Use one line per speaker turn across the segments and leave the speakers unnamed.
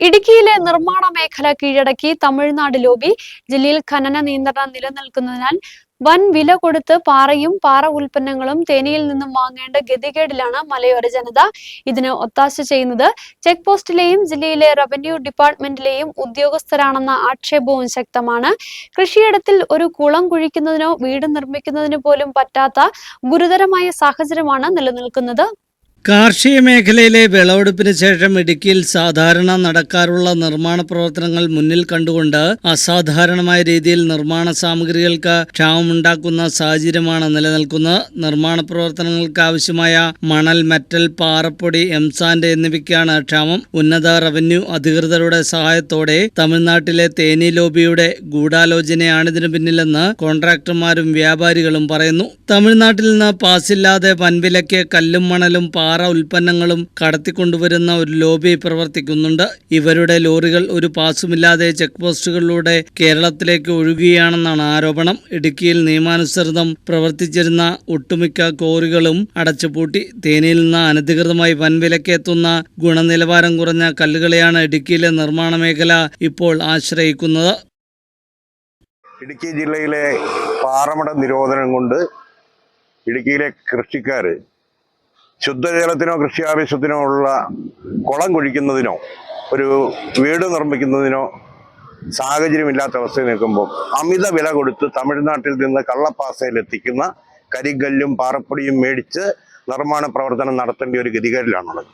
ഇടുക്കിയിലെ നിർമ്മാണ മേഖല കീഴടക്കി തമിഴ്നാട് ലോബി ജില്ലയിൽ ഖനന നിയന്ത്രണം നിലനിൽക്കുന്നതിനാൽ വൻ വില കൊടുത്ത് പാറയും പാറ ഉൽപ്പന്നങ്ങളും തേനിയിൽ നിന്നും വാങ്ങേണ്ട ഗതികേടിലാണ് മലയോര ജനത ഇതിന് ഒത്താശ ചെയ്യുന്നത്. ചെക്ക് പോസ്റ്റിലെയും ജില്ലയിലെ റവന്യൂ ഡിപ്പാർട്ട്മെന്റിലെയും ഉദ്യോഗസ്ഥരാണെന്ന ആക്ഷേപവും ശക്തമാണ്. കൃഷിയിടത്തിൽ ഒരു കുളം കുഴിക്കുന്നതിനോ വീട് നിർമ്മിക്കുന്നതിനോ പോലും പറ്റാത്ത ഗുരുതരമായ സാഹചര്യമാണ് നിലനിൽക്കുന്നത്.
കാർഷിക മേഖലയിലെ വിളവെടുപ്പിന് ശേഷം ഇടുക്കിയിൽ സാധാരണ നടക്കാറുള്ള നിർമ്മാണ പ്രവർത്തനങ്ങൾ മുന്നിൽ കണ്ടുകൊണ്ട് അസാധാരണമായ രീതിയിൽ നിർമ്മാണ സാമഗ്രികൾക്ക് ക്ഷാമമുണ്ടാക്കുന്ന സാഹചര്യമാണ് നിലനിൽക്കുന്നത്. നിർമ്മാണ പ്രവർത്തനങ്ങൾക്ക് ആവശ്യമായ മണൽ മെറ്റൽ പാറപ്പൊടി എംസാൻഡ് എന്നിവയ്ക്കാണ് ക്ഷാമം. ഉന്നത റവന്യൂ അധികൃതരുടെ സഹായത്തോടെ തമിഴ്നാട്ടിലെ തേനി ലോബിയുടെ ഗൂഢാലോചനയാണിതിനു പിന്നിലെന്ന് കോൺട്രാക്ടർമാരും വ്യാപാരികളും പറയുന്നു. തമിഴ്നാട്ടിൽ നിന്ന് പാസില്ലാതെ വൻവിലയ്ക്ക് കല്ലും മണലും ഉൽപ്പന്നങ്ങളും കടത്തിക്കൊണ്ടുവരുന്ന ഒരു ലോബി പ്രവർത്തിക്കുന്നുണ്ട്. ഇവരുടെ ലോറികൾ ഒരു പാസുമില്ലാതെ ചെക്ക് പോസ്റ്റുകളിലൂടെ കേരളത്തിലേക്ക് ഒഴുകുകയാണെന്നാണ് ആരോപണം. ഇടുക്കിയിൽ നിയമാനുസൃതം പ്രവർത്തിച്ചിരുന്ന ഒട്ടുമിക്ക കോറികളും അടച്ചുപൂട്ടി തേനിയിൽ നിന്ന് അനധികൃതമായി വൻവിലക്കെത്തുന്ന ഗുണനിലവാരം കുറഞ്ഞ കല്ലുകളെയാണ് ഇടുക്കിയിലെ നിർമ്മാണ മേഖല ഇപ്പോൾ ആശ്രയിക്കുന്നത്.
ഇടുക്കി ജില്ലയിലെ പാറമട നിരോധനം കൊണ്ട് ഇടുക്കിയിലെ കൃഷിക്കാർ ശുദ്ധജലത്തിനോ കൃഷി ആവശ്യത്തിനോ ഉള്ള കുളം കുഴിക്കുന്നതിനോ ഒരു വീട് നിർമ്മിക്കുന്നതിനോ സാഹചര്യമില്ലാത്ത അവസ്ഥയിൽ നിൽക്കുമ്പോൾ അമിത വില കൊടുത്ത് തമിഴ്നാട്ടിൽ നിന്ന് കള്ളപ്പാസയിൽ എത്തിക്കുന്ന കരിങ്കല്ലും പാറപ്പൊടിയും മേടിച്ച് നിർമ്മാണ പ്രവർത്തനം നടത്തേണ്ട ഒരു ഗതികേടിലാണുള്ളത്.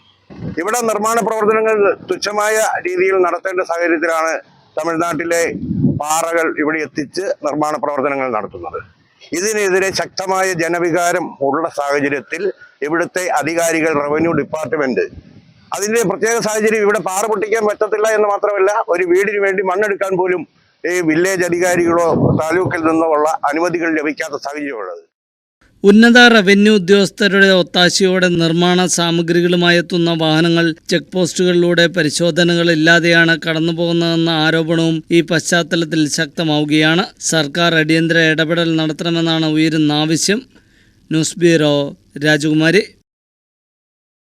ഇവിടെ നിർമ്മാണ പ്രവർത്തനങ്ങൾ തുച്ഛമായ രീതിയിൽ നടത്തേണ്ട സാഹചര്യത്തിലാണ് തമിഴ്നാട്ടിലെ പാറകൾ ഇവിടെ എത്തിച്ച് നിർമ്മാണ പ്രവർത്തനങ്ങൾ നടത്തുന്നത്. ഇതിനെതിരെ ശക്തമായ ജനവികാരം ഉള്ള സാഹചര്യത്തിൽ ഇവിടുത്തെ അധികാരികൾ റവന്യൂ ഡിപ്പാർട്ട്മെന്റ് അതിന്റെ പ്രത്യേക സാഹചര്യം ഇവിടെ പാറ പൊട്ടിക്കാൻ പറ്റത്തില്ല എന്ന് മാത്രമല്ല ഒരു വീടിന് വേണ്ടി മണ്ണെടുക്കാൻ പോലും ഈ വില്ലേജ് അധികാരികളോ താലൂക്കിൽ നിന്നോ ഉള്ള അനുമതികൾ ലഭിക്കാത്ത സാഹചര്യമുള്ളത്
ഉന്നത റവന്യൂ ഉദ്യോഗസ്ഥരുടെ ഒത്താശയോടെ നിർമ്മാണ സാമഗ്രികളുമായി എത്തുന്ന വാഹനങ്ങൾ ചെക്ക് പോസ്റ്റുകളിലൂടെ പരിശോധനകളില്ലാതെയാണ് കടന്നുപോകുന്നതെന്ന ആരോപണവും ഈ പശ്ചാത്തലത്തിൽ ശക്തമാവുകയാണ്. സർക്കാർ അടിയന്തര ഇടപെടൽ നടത്തണമെന്നാണ് ഉയരുന്ന ആവശ്യം. ന്യൂസ് ബ്യൂറോ രാജകുമാരി.